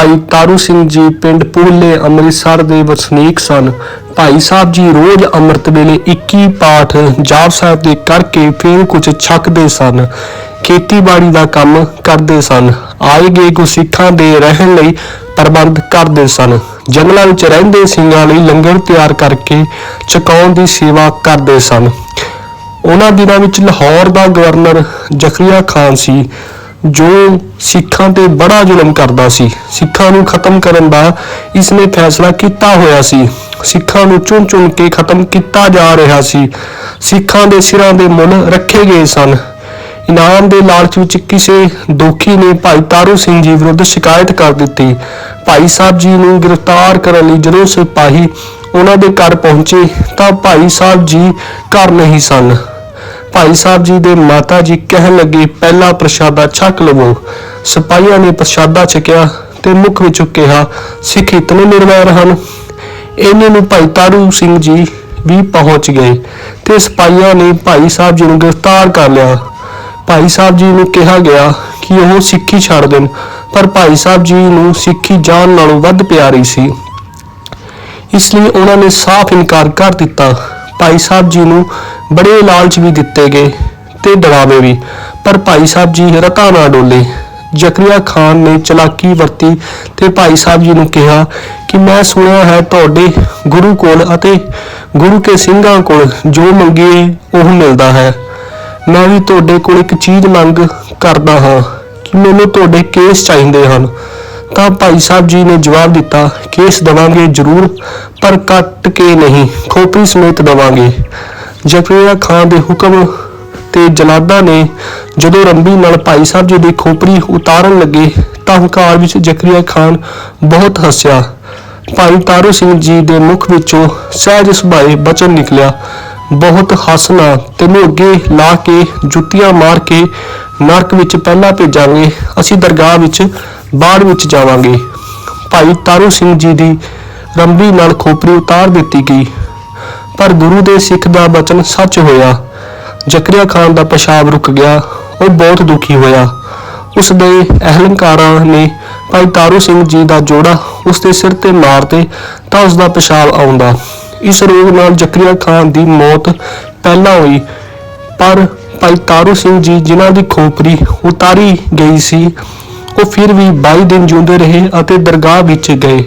ਭਾਈ ਤਾਰੂ ਸਿੰਘ ਜੀ ਪਿੰਡ ਪੂਲੇ, ਅੰਮ੍ਰਿਤਸਰ ਦੇ ਵਸਨੀਕ ਸਨ। ਭਾਈ ਸਾਹਿਬ ਜੀ ਰੋਜ਼ ਅੰਮ੍ਰਿਤ ਵੇਲੇ 21 ਪਾਠ ਜਾਪ ਸਾਹਿਬ ਦੇ ਕਰਕੇ ਫਿਰ ਕੁਝ ਛਕਦੇ ਸਨ। ਖੇਤੀਬਾੜੀ ਦਾ ਕੰਮ ਕਰਦੇ ਸਨ। ਆਏ ਗਏ ਗੁਰਸਿੱਖਾਂ ਦੇ ਰਹਿਣ ਲਈ ਪ੍ਰਬੰਧ ਕਰਦੇ ਸਨ। ਜੰਗਲਾਂ ਵਿੱਚ ਰਹਿੰਦੇ ਸਿੰਘਾਂ ਲਈ ਲੰਗਰ ਤਿਆਰ ਕਰਕੇ ਚਕਾਉਣ ਦੀ ਸੇਵਾ ਕਰਦੇ ਸਨ। ਉਹਨਾਂ ਦਿਨਾਂ ਵਿੱਚ ਲਾਹੌਰ ਦਾ ਗਵਰਨਰ ਜ਼ਕਰੀਆ ਖਾਨ ਸੀ। ਜੋ ਸਿੱਖਾਂ ਤੇ ਬੜਾ ਜ਼ੁਲਮ ਕਰਦਾ ਸੀ, ਸਿੱਖਾਂ ਨੂੰ ਖਤਮ ਕਰਨ ਦਾ ਇਸ ਨੇ ਫੈਸਲਾ ਕੀਤਾ ਹੋਇਆ ਸੀ। ਸਿੱਖਾਂ ਨੂੰ ਚੁਣ-ਚੁਣ ਕੇ ਖਤਮ ਕੀਤਾ ਜਾ ਰਿਹਾ ਸੀ। ਸਿੱਖਾਂ ਦੇ ਸਿਰਾਂ ਦੇ ਮੁੱਲ ਰੱਖੇ ਗਏ ਸਨ। ਇਨਾਮ ਦੇ ਲਾਲਚ ਵਿੱਚ ਕਿਸੇ ਦੋਖੀ ਨੇ ਭਾਈ ਤਾਰੂ ਸਿੰਘ ਜੀ ਵਿਰੁੱਧ ਸ਼ਿਕਾਇਤ ਕਰ ਦਿੱਤੀ। ਭਾਈ ਸਾਹਿਬ ਜੀ ਨੂੰ ਗ੍ਰਿਫਤਾਰ ਕਰਨ ਲਈ ਜਦੋਂ ਸਿਪਾਹੀ ਉਹਨਾਂ ਦੇ ਘਰ ਪਹੁੰਚੇ ਤਾਂ ਭਾਈ ਸਾਹਿਬ ਜੀ ਘਰ ਨਹੀਂ ਸਨ। ਭਾਈ ਸਾਹਿਬ ਜੀ ਦੇ ਮਾਤਾ ਜੀ ਕਹਿਣ ਲੱਗੇ, ਪਹਿਲਾ ਪ੍ਰਸ਼ਾਦਾ ਛਕ ਲਵੋ। ਸਿਪਾਹੀਆਂ ਨੇ ਪ੍ਰਸ਼ਾਦਾ ਛਕਿਆ ਤੇ ਮੁਖ ਵਿੱਚੋਂ ਕਿਹਾ, ਸਿੱਖ ਇਤਨੇ ਨਿਰਵੈਰ ਹਨ। ਇਹਨੇ ਨੂੰ ਭਾਈ ਤਾਰੂ ਸਿੰਘ ਜੀ ਵੀ ਪਹੁੰਚ ਗਏ ਤੇ ਸਿਪਾਹੀਆਂ ਨੇ ਭਾਈ ਸਾਹਿਬ ਜੀ ਨੂੰ ਗ੍ਰਿਫਤਾਰ ਕਰ ਲਿਆ। ਭਾਈ ਸਾਹਿਬ ਜੀ ਨੂੰ ਕਿਹਾ ਗਿਆ ਕਿ ਉਹ ਸਿੱਖੀ ਛੱਡ ਦੇਣ, ਪਰ ਭਾਈ ਸਾਹਿਬ ਜੀ ਨੂੰ ਸਿੱਖੀ ਜਾਨ ਨਾਲੋਂ ਵੱਧ ਪਿਆਰੀ ਸੀ। ਇਸ ਲਈ ਉਹਨਾਂ ਨੇ ਸਾਫ਼ ਇਨਕਾਰ ਕਰ ਦਿੱਤਾ। ਭਾਈ ਸਾਹਿਬ ਜੀ ਨੂੰ ਬੜੇ ਲਾਲਚ ਵੀ ਦਿੱਤੇ ਗਏ ਤੇ ਡਰਾਵੇ ਵੀ। ਪਰ ਭਾਈ ਸਾਹਿਬ ਜੀ ਰਤਾ ਨਾ ਡੋਲੇ। ਜ਼ਕਰੀਆ ਖਾਨ ਨੇ ਚਲਾਕੀ ਵਰਤੀ ਤੇ ਭਾਈ ਸਾਹਿਬ ਜੀ ਨੂੰ ਕਿਹਾ ਕਿ ਮੈਂ ਸੁਣਿਆ ਹੈ ਤੁਹਾਡੇ ਗੁਰੂ ਕੋਲ ਅਤੇ ਗੁਰੂ ਕੇ ਸਿੰਘਾਂ ਕੋਲ ਜੋ ਮੰਗੀਏ, ਉਹ ਮਿਲਦਾ ਹੈ। ਮੈਂ ਵੀ ਤੁਹਾਡੇ ਕੋਲ ਇੱਕ ਚੀਜ਼ ਮੰਗ ਕਰਦਾ ਹਾਂ ਕਿ ਮੈਨੂੰ ਤੁਹਾਡੇ ਕੇਸ ਚਾਹੀਦੇ ਹਨ। ਤਾਂ ਭਾਈ ਸਾਹਿਬ ਜੀ ਨੇ ਜਵਾਬ ਦਿੱਤਾ, ਕੇਸ ਦਵਾਂਗੇ ਜ਼ਰੂਰ, ਪਰ ਕੱਟ ਕੇ ਨਹੀਂ, ਖੋਪਰੀ ਸਮੇਤ ਦਵਾਂਗੇ। ਜ਼ਕਰੀਆ ਖਾਨ ਦੇ ਹੁਕਮ ਤੇ ਜਲਾਦਾ ਨੇ ਜਦੋਂ ਰੰਬੀ ਨਾਲ ਭਾਈ ਸਾਹਿਬ ਜੀ ਦੀ ਖੋਪਰੀ ਉਤਾਰਨ ਲੱਗੇ, ਤਾਂ ਹੰਕਾਰ ਵਿੱਚ ਜ਼ਕਰੀਆ ਖਾਨ ਬਹੁਤ ਹੱਸਿਆ। ਭਾਈ ਤਾਰੂ ਸਿੰਘ ਜੀ ਦੇ ਮੁਖ ਵਿੱਚੋਂ ਸਹਿਜ ਸੁਭਾਏ ਬਚਨ ਨਿਕਲਿਆ। ਬਹੁਤ ਹੱਸਣਾ ਤੈਨੂੰ ਅੱਗੇ ਲਾ ਕੇ ਜੁੱਤੀਆਂ ਮਾਰ ਕੇ ਨਰਕ ਵਿੱਚ ਪਹਿਲਾਂ ਭੇਜਾਂਗੇ। ਅਸੀਂ ਦਰਗਾਹ ਵਿੱਚ ਬਾਅਦ ਵਿੱਚ ਜਾਵਾਂਗੇ। ਭਾਈ ਤਾਰੂ ਸਿੰਘ ਜੀ ਦੀ ਰੰਬੀ ਨਾਲ ਖੋਪਰੀ ਉਤਾਰ ਦਿੱਤੀ ਗਈ। ਪਰ ਗੁਰੂ ਦੇ ਸਿੱਖ ਦਾ ਬਚਨ ਸੱਚ ਹੋਇਆ। ਜ਼ਕਰੀਆ ਖਾਨ ਦਾ ਪਿਸ਼ਾਬ ਰੁਕ ਗਿਆ। ਉਹ ਬਹੁਤ ਦੁਖੀ ਹੋਇਆ। ਉਸ ਦੇ ਅਹਲਕਾਰਾਂ ਨੇ ਭਾਈ ਤਾਰੂ ਸਿੰਘ ਜੀ ਦਾ ਜੋੜਾ ਉਸ ਦੇ ਸਿਰ ਤੇ ਮਾਰਦੇ ਤਾਂ ਉਸ ਦਾ ਪਿਸ਼ਾਬ ਆਉਂਦਾ। ਇਸ ਰੋਗ ਨਾਲ ਜ਼ਕਰੀਆ ਖਾਨ ਦੀ ਮੌਤ ਪਹਿਲਾਂ ਹੋਈ। ਪਰ ਭਾਈ ਤਾਰੂ ਸਿੰਘ ਜੀ ਜਿਨ੍ਹਾਂ ਦੀ ਖੋਪਰੀ ਉਤਾਰੀ ਗਈ ਸੀ ਉਹ ਫਿਰ ਵੀ 22 ਦਿਨ ਜਿਉਂਦੇ ਰਹੇ ਅਤੇ ਦਰਗਾਹ ਵਿੱਚ ਗਏ।